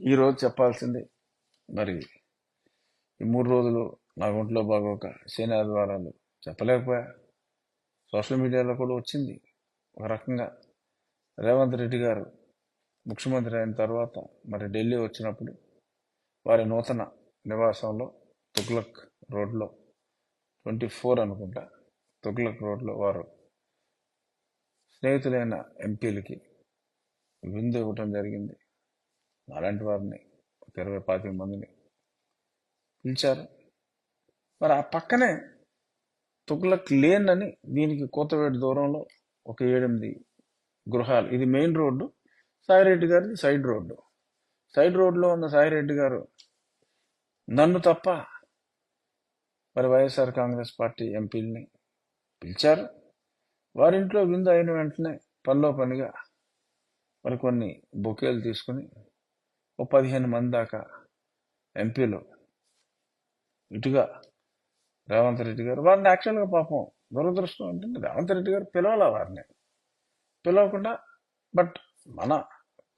ఈరోజు చెప్పాల్సింది మరి ఈ మూడు రోజులు నా ఒంట్లో బాగోక శని ఆదివారాలు చెప్పలేకపోయా? సోషల్ మీడియాలో కూడా వచ్చింది ఒక రకంగా. రేవంత్ రెడ్డి గారు ముఖ్యమంత్రి అయిన తర్వాత మరి ఢిల్లీ వచ్చినప్పుడు వారి నూతన నివాసంలో తుగ్లక్ రోడ్లో ట్వంటీ ఫోర్ అనుకుంటా తుగ్లక్ రోడ్లో వారు స్నేహితులైన ఎంపీలకి విందు ఇవ్వటం జరిగింది. అలాంటి వారిని ఒక ఇరవై పాతిక మందిని పిలిచారు. మరి ఆ పక్కనే తుగ్లక్ లేన్ అని దీనికి కోతవేటి దూరంలో ఒక ఏడెనిమిది గృహాలు. ఇది మెయిన్ రోడ్డు సాయిరెడ్డి గారిది సైడ్ రోడ్డు. సైడ్ రోడ్లో ఉన్న సాయిరెడ్డి గారు నన్ను తప్ప మరి వైఎస్ఆర్ కాంగ్రెస్ పార్టీ ఎంపీలని పిలిచారు. వారింట్లో విందు అయిన వెంటనే పనిలో పనిగా మరి కొన్ని బొకేలు తీసుకుని ఒక పదిహేను మంది దాకా ఎంపీలు. ఇటుగా రేవంత్ రెడ్డి గారు. వారిని యాక్చువల్గా పాపం దురదృష్టం ఏంటంటే రేవంత్ రెడ్డి గారు పిలవాల వారిని. పిలవకుండా బట్ మన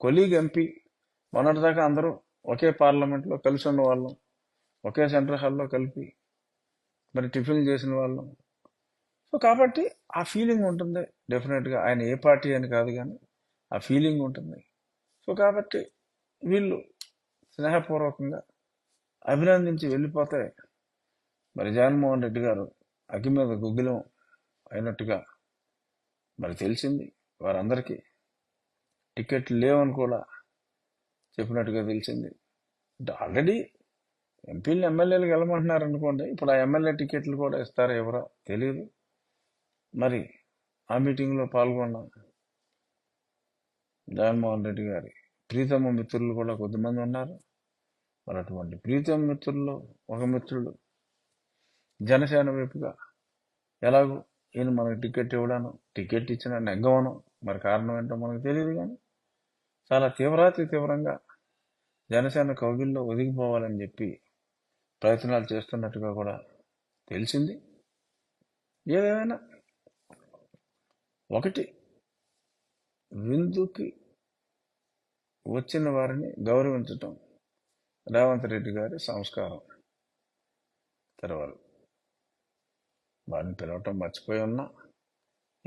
కొలీగ్ ఎంపీ మొన్నటిదాకా అందరూ ఒకే పార్లమెంట్లో కలిసి ఉన్న వాళ్ళం ఒకే సెంటర్ హాల్లో కలిపి మరి టిఫిన్ చేసిన వాళ్ళం. సో కాబట్టి ఆ ఫీలింగ్ ఉంటుంది. డెఫినెట్గా ఆయన ఏ పార్టీ అని కాదు కానీ ఆ ఫీలింగ్ ఉంటుంది. సో కాబట్టి వీళ్ళు స్నేహపూర్వకంగా అభినందించి వెళ్ళిపోతే మరి జగన్మోహన్ రెడ్డి గారు అగ్గి మీద గుగ్గిలం అయినట్టుగా మరి తెలిసింది. వారందరికీ టికెట్లు లేవని కూడా చెప్పినట్టుగా తెలిసింది. ఆల్రెడీ ఎంపీలు ఎమ్మెల్యేలు వెళ్ళమంటున్నారు అనుకోండి ఇప్పుడు ఆ ఎమ్మెల్యే టికెట్లు కూడా ఇస్తారో ఎవరో తెలియదు. మరి ఆ మీటింగ్లో పాల్గొన్న జగన్మోహన్ రెడ్డి గారి ప్రీతమ మిత్రులు కూడా కొద్దిమంది ఉన్నారు. మరి అటువంటి ప్రీతమ మిత్రుల్లో ఒక మిత్రుడు జనసేన వైపుగా ఎలాగో ఈయన మనకు టికెట్ ఇవ్వడాను టికెట్ ఇచ్చిన నెగ్గవను. మరి కారణం ఏంటో మనకు తెలియదు కానీ చాలా తీవ్రాతి తీవ్రంగా జనసేన కౌగిల్లో ఒదిగిపోవాలని చెప్పి ప్రయత్నాలు చేస్తున్నట్టుగా కూడా తెలిసింది. ఏదేమైనా ఒకటి విందుకి వచ్చిన వారిని గౌరవించటం. రేవంత్ రెడ్డి గారి సంస్కారం. తెరవరు వారిని పిలవటం మర్చిపోయి ఉన్నా.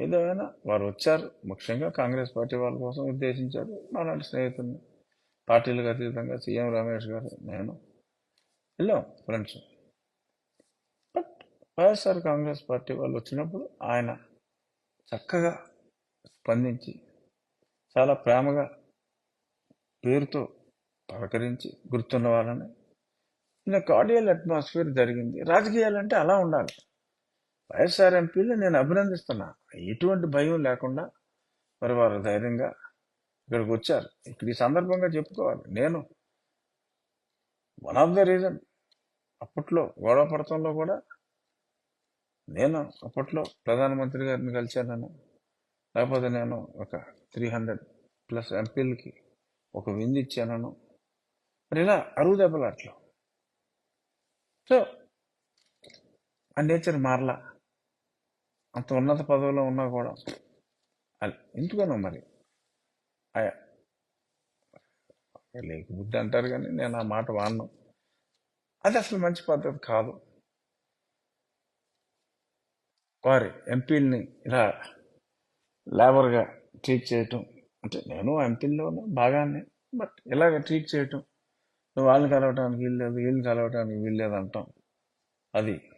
ఏదేమైనా వారు వచ్చారు. ముఖ్యంగా కాంగ్రెస్ పార్టీ వాళ్ళ కోసం ఉద్దేశించారు. అలాంటి స్నేహితుల్ని. పార్టీలకు అతీతంగా సీఎం రమేష్ గారు నేను వెళ్ళాం friends. But YSR Congress party వాళ్ళు వచ్చినప్పుడు ఆయన చక్కగా స్పందించి చాలా ప్రేమగా పేరుతో పలకరించి గుర్తున్న వాళ్ళని. నా కార్డియల్ అట్మాస్ఫియర్ జరిగింది. రాజకీయాలంటే అలా ఉండాలి. వైఎస్ఆర్ ఎంపీలు నేను అభినందిస్తున్నా. ఎటువంటి భయం లేకుండా మరి వారు ధైర్యంగా ఇక్కడికి వచ్చారు. ఇక్కడ ఈ సందర్భంగా చెప్పుకోవాలి. నేను వన్ ఆఫ్ ద రీజన్ అప్పట్లో గొడవ పడటంలో కూడా నేను అప్పట్లో ప్రధానమంత్రి గారిని కలిశాను లేకపోతే నేను ఒక త్రీ హండ్రెడ్ ప్లస్ ఎంపీలకి ఒక విందు ఇచ్చాను మరి ఇలా అరువు అట్లా. సో ఆ నేచర్ మారలా. అంత ఉన్నత పదవిలో ఉన్నా కూడా. అది ఎందుకనో మరి? ఆయా అంటారు కానీ నేను ఆ మాట వాడను. అది అసలు మంచి పద్ధతి కాదు. వారి ఎంపీలని ఇలా లేబర్గా ట్రీట్ చేయటం అంటే నేను ఎంపీల్లో బాగానే. బట్ ఇలాగ ట్రీట్ చేయటం? నువ్వు వాళ్ళని కలవటానికి వీల్లేదు వీళ్ళని కలవటానికి వీల్లేదు అంటాం. అది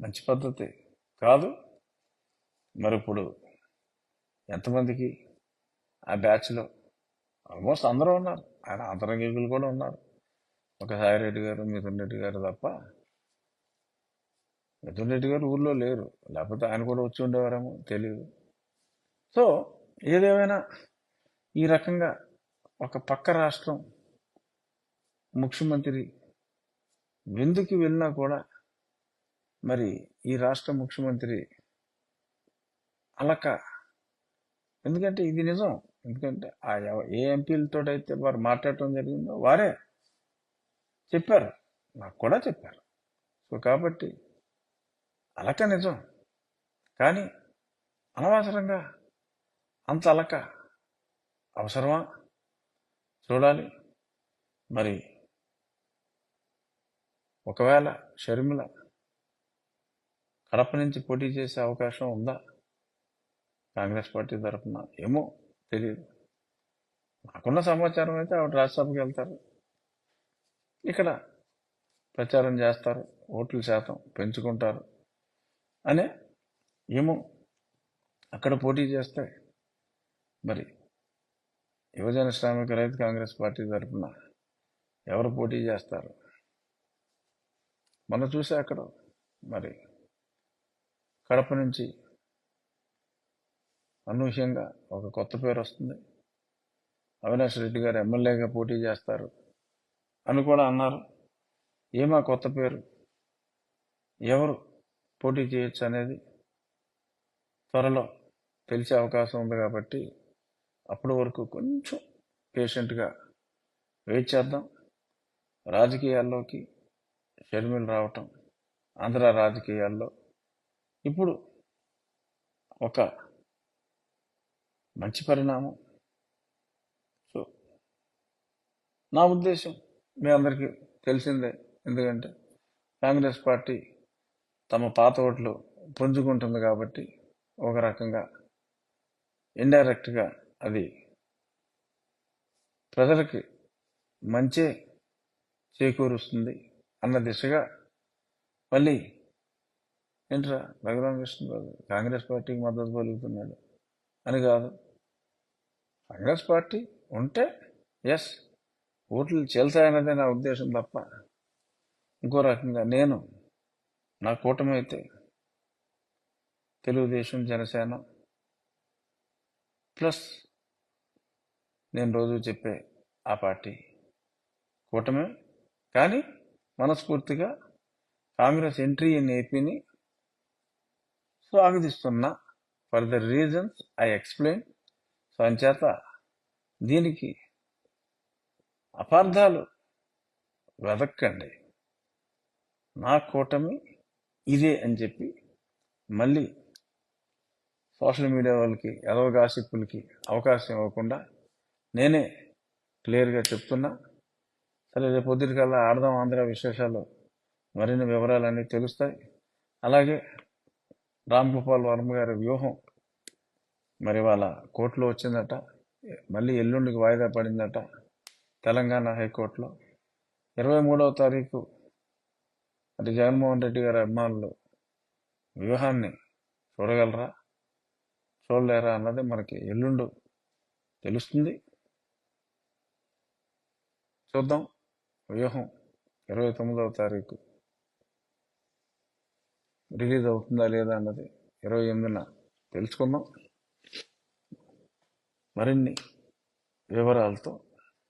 మంచి పద్ధతి కాదు. మరి ఇప్పుడు ఎంతమందికి ఆ బ్యాచ్లో ఆల్మోస్ట్ అందరూ ఉన్నారు. ఆయన అంతరంగికులు కూడా ఉన్నారు. ఒక సాయిరెడ్డి గారు మిథున్ రెడ్డి గారు తప్ప మిథున్ రెడ్డి గారు ఊర్లో లేరు. లేకపోతే ఆయన కూడా వచ్చి ఉండేవారేమో తెలియదు సో ఏదేమైనా ఈ రకంగా ఒక పక్క రాష్ట్రం ముఖ్యమంత్రి విందుకి వెళ్ళినా కూడా మరి ఈ రాష్ట్ర ముఖ్యమంత్రి అలక. ఎందుకంటే ఇది నిజం. ఎందుకంటే ఆ ఎవ- ఏ ఎంపీలతో అయితే వారు మాట్లాడటం జరిగిందో వారే చెప్పారు. నాకు కూడా చెప్పారు. సో కాబట్టి అలక నిజం. కానీ అనవసరంగా అంత అలక. అవసరమా? చూడాలి. మరి ఒకవేళ షర్మిల కడప నుంచి పోటీ చేసే అవకాశం ఉందా? కాంగ్రెస్ పార్టీ తరఫున ఏమో తెలియదు నాకున్న సమాచారం అయితే ఆవిడ రాజ్యసభకి వెళ్తారు. ఇక్కడ ప్రచారం చేస్తారు. ఓట్ల శాతం పెంచుకుంటారు. అనే ఏమో అక్కడ పోటీ చేస్తే మరి యువజన శ్రామిక రైతు కాంగ్రెస్ పార్టీ తరఫున ఎవరు పోటీ చేస్తారు? మనం చూసే అక్కడ మరి కడప నుంచి అనూహ్యంగా ఒక కొత్త పేరు వస్తుంది. అవినాష్ రెడ్డి గారు ఎమ్మెల్యేగా పోటీ చేస్తారు అని కూడా అన్నారు. ఏమా కొత్త పేరు? ఎవరు పోటీ చేయొచ్చు అనేది త్వరలో తెలిసే అవకాశం ఉంది కాబట్టి అప్పటి వరకు కొంచెం పేషెంట్గా వెయిట్ చేద్దాం. రాజకీయాల్లోకి షర్మిల్ రావటం ఆంధ్ర రాజకీయాల్లో ఇప్పుడు ఒక మంచి పరిణామం. సో నా ఉద్దేశం మీ అందరికీ తెలిసిందే. ఎందుకంటే కాంగ్రెస్ పార్టీ తమ పాత ఓట్లు పుంజుకుంటుంది కాబట్టి ఒక రకంగా ఇండైరెక్ట్గా అది ప్రజలకి మంచే చేకూరుస్తుంది అన్న దిశగా మళ్ళీ ఏంట్రా రఘురామకృష్ణరాజు కాంగ్రెస్ పార్టీకి మద్దతు పలుకుతున్నాడు అని కాదు. కాంగ్రెస్ పార్టీ ఉంటే ఎస్ ఓట్లు చెల్తాయన్నదే నా ఉద్దేశం తప్ప ఇంకో రకంగా నేను నా కూటమి అయితే తెలుగుదేశం జనసేన ప్లస్ నేను రోజు చెప్పే ఆ పార్టీ. కూటమే. కానీ మనస్ఫూర్తిగా కాంగ్రెస్ ఎంట్రీ ఇన్ ఏపీని స్వాగతిస్తున్న for the reasons I explain. So అంచేత దీనికి అపార్థాలు వెదక్కండి. నా కూటమి ఇదే అని చెప్పి మళ్ళీ సోషల్ మీడియా వాళ్ళకి ఎదవ గాసిప్పులకి అవకాశం ఇవ్వకుండా నేనే క్లియర్గా చెప్తున్నా. సరే రేపు పొద్దుటికల్లా ఆడదాం ఆంధ్ర విశేషాలు మరిన్ని వివరాలన్నీ తెలుస్తాయి. అలాగే రామ్ గోపాల్ వర్మ గారి వ్యూహం మరి వాళ్ళ కోర్టులో వచ్చిందట మళ్ళీ ఎల్లుండికి వాయిదా పడిందట తెలంగాణ హైకోర్టులో. ఇరవై మూడవ తారీఖు మరి జగన్మోహన్ రెడ్డి గారి అభిమానులు వ్యూహాన్ని చూడగలరా? చూడలేరా అన్నది మనకి ఎల్లుండు తెలుస్తుంది. చూద్దాం. వ్యూహం ఇరవై తొమ్మిదవ తారీఖు. రిలీజ్ అవుతుందా లేదా అన్నది ఇరవై ఎనిమిదిన తెలుసుకుందాం. మరిన్ని వివరాలతో